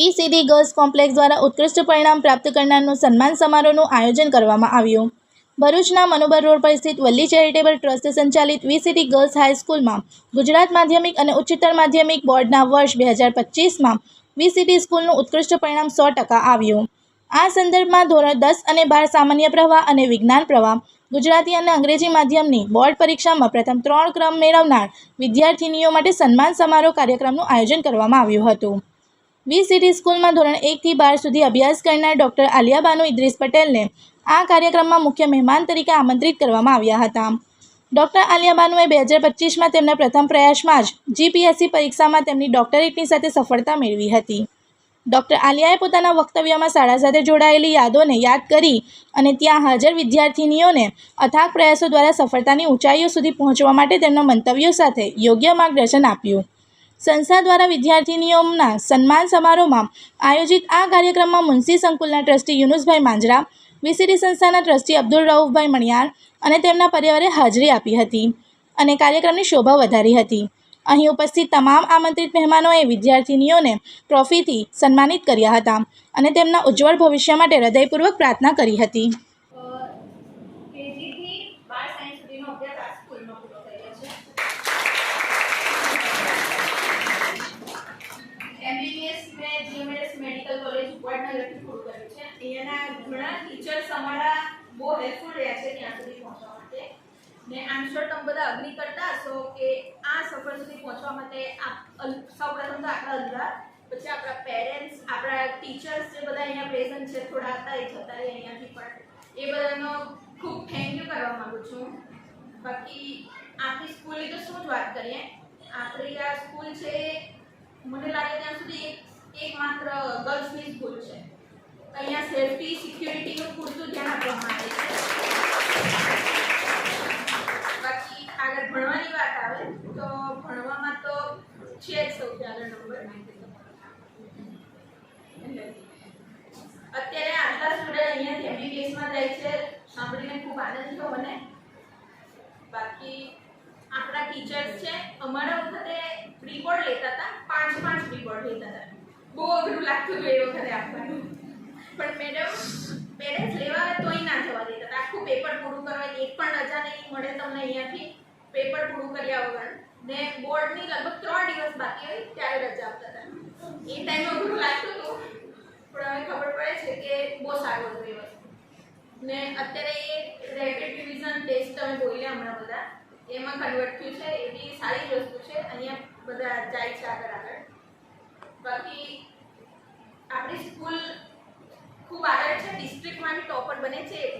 VCD girls complex દ્વારા ઉત્કૃષ્ટ પરિણામ પ્રાપ્ત કરનારનું સન્માન સમારોહનું આયોજન કરવામાં આવ્યું. ભરૂચના મનોબર રોડ પર સ્થિત વલ્લી ચેરિટેબલ ટ્રસ્ટ સંચાલિત વીસીડી ગર્લ્સ હાઈસ્કૂલમાં ગુજરાત માધ્યમિક અને ઉચ્ચતર માધ્યમિક બોર્ડના વર્ષ બે હજાર પચીસમાં વીસીડી સ્કૂલનું ઉત્કૃષ્ટ પરિણામ સો ટકા આવ્યું. આ સંદર્ભમાં ધોરણ દસ અને બાર સામાન્ય પ્રવાહ અને વિજ્ઞાન પ્રવાહ, ગુજરાતી અને અંગ્રેજી માધ્યમની બોર્ડ પરીક્ષામાં પ્રથમ ત્રણ ક્રમ મેળવનાર વિદ્યાર્થિનીઓ માટે સન્માન સમારોહ કાર્યક્રમનું આયોજન કરવામાં આવ્યું હતું. વી સિટી સ્કૂલમાં ધોરણ એકથી બાર સુધી અભ્યાસ કરનાર ડૉક્ટર આલિયાબાનુ ઇદ્રીસ પટેલને આ કાર્યક્રમમાં મુખ્ય મહેમાન તરીકે આમંત્રિત કરવામાં આવ્યા હતા. ડૉક્ટર આલિયાબાનુએ બે હજાર પચીસમાં તેમના પ્રથમ પ્રયાસમાં જ જીપીએસસી પરીક્ષામાં તેમની ડૉક્ટરેટની સાથે સફળતા મેળવી હતી. ડૉક્ટર આલિયાએ પોતાના વક્તવ્યમાં શાળા સાથે જોડાયેલી યાદોને યાદ કરી અને ત્યાં હાજર વિદ્યાર્થિનીઓને અથાગ પ્રયાસો દ્વારા સફળતાની ઊંચાઈઓ સુધી પહોંચવા માટે તેમના મંતવ્યો સાથે યોગ્ય માર્ગદર્શન આપ્યું. સંસ્થા દ્વારા વિદ્યાર્થિનીઓના સન્માન સમારોહમાં આયોજિત આ કાર્યક્રમમાં મુનશી સંકુલના ટ્રસ્ટી યુનુસભાઈ માંજરા, વીસીડી સંસ્થાના ટ્રસ્ટી અબ્દુલ રઉફભાઈ મણિયાર અને તેમના પરિવારે હાજરી આપી હતી અને કાર્યક્રમની શોભા વધારી હતી. અહીં ઉપસ્થિત તમામ આમંત્રિત મહેમાનોએ વિદ્યાર્થિનીઓને ટ્રોફીથી સન્માનિત કર્યા હતા અને તેમના ઉજ્જવળ ભવિષ્ય માટે હૃદયપૂર્વક પ્રાર્થના કરી હતી. ત્યાં સુધી પહોંચવા માટે. ને આમ શ્યોર બધા અગ્રી કરતા હશો કે આ સફળ સુધી પહોંચવા માટે સૌપ્રથમ તો આપણા અલ્લાહ પછી આપણા પેરેન્ટ્સ આપણા ટીચર્સ બધા અહીંયા પ્રેઝન્ટ છે, થોડા હતા અહીંયાથી પણ. એ બધાનો ખૂબ થેન્ક કરવા માંગુ છું. બાકી આપણી સ્કૂલની તો શું જ વાત કરીએ? આપણી આ સ્કૂલ છે, મને લાગે ત્યાં સુધી એક એક અહીંયા સેફટી, સિક્યુરિટીનું પૂરતું ધ્યાન આપવામાં આવે છે. બાકી આગળ ભણવાની વાત આવે, તો ભણવામાં તો છે જ સૌથી આગળ નંબર અત્યારે આટલા સ્ટુડન્ટ અહીંયાથી એમબીબીએસમાં જાય છે. સાંભળીને ખૂબ આનંદ થયો મને. બાકી આપણા ટીચર્સ છે, અમારા વખતે પ્રી બોર્ડ લેતા હતા, પાંચ પાંચ પ્રી બોર્ડ લેતા હતા. બહુ અઘરું લાગતું હતું એ વખતે આપવાનું પણ મેડમ પેરેન્ટ્સ લેવા આવે તોય ના જવા દેતા આખું પેપર પૂરું કરવા એક પણ રજા નહીં મળે તમને અહીંયાથી. પેપર પૂરું કર્યા વગર. ને બોર્ડની લગભગ ત્રણ દિવસ બાકી હોય ત્યારે રજા આપતા હતા. એ ટાઈમે અઘરું લાગતું હતું, પણ હવે ખબર પડે છે કે બહુ સારું હતું એ ને અત્યારે એ રેપિડ રિવિઝન ટેસ્ટ તમે બોલ્યા હમણાં બધા. એમાં કન્વર્ટ થયું છે, એ બી સારી વસ્તુ છે. અહીંયા બધા જાય છે આગળ આગળ બાકી આપણી સ્કૂલ ખૂબ આગળ છે ડિસ્ટ્રિક્ટમાં બી ટોપર બને છે એક બે વર્ષ પહેલાં એ બધા બન્યા તમે સાંભળ્યું હતું